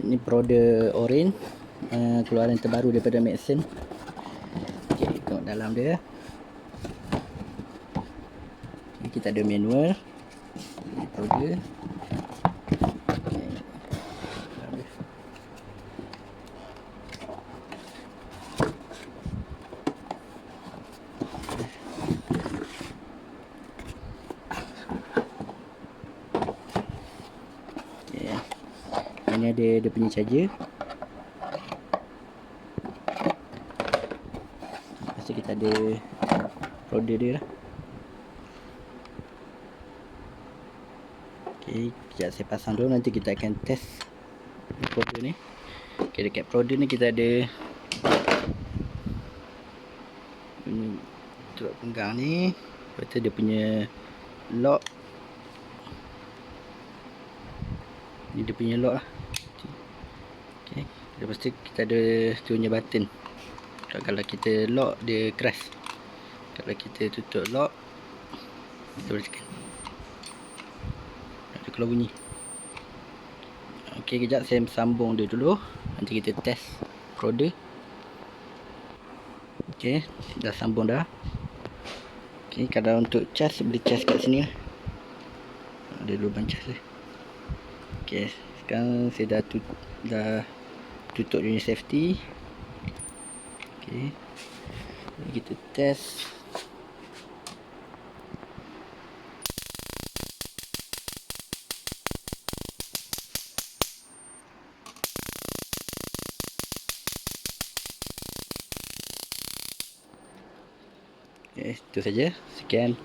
Ini Proder Orange uh, Keluaran terbaru daripada Maxson okay, Tengok dalam dia. Okay, Kita ada manual. Ini Proder okay. Ini ada dia punya charger. Lepas tu kita ada roda dia lah. Okay, sekejap saya pasang dulu nanti kita akan test roda ni. Okay, dekat roda ni kita ada ini untuk penggang ni. Lepas tu dia punya lock Ni dia punya lock lah Lepas tu kita ada tu punya button. Kalau- kita lock dia keras Kalau kita tutup lock Kita boleh tekan. Ada keluar bunyi. Okay kejap saya sambung dia dulu. Nanti kita test roda Okay Dah sambung dah. Okay kalau untuk cas boleh cas kat sini lah. Ada lubang cas dia Okay, sekarang saya dah tut dah tutup dia safety. Jadi kita test. Okay, itu saja. Sekian.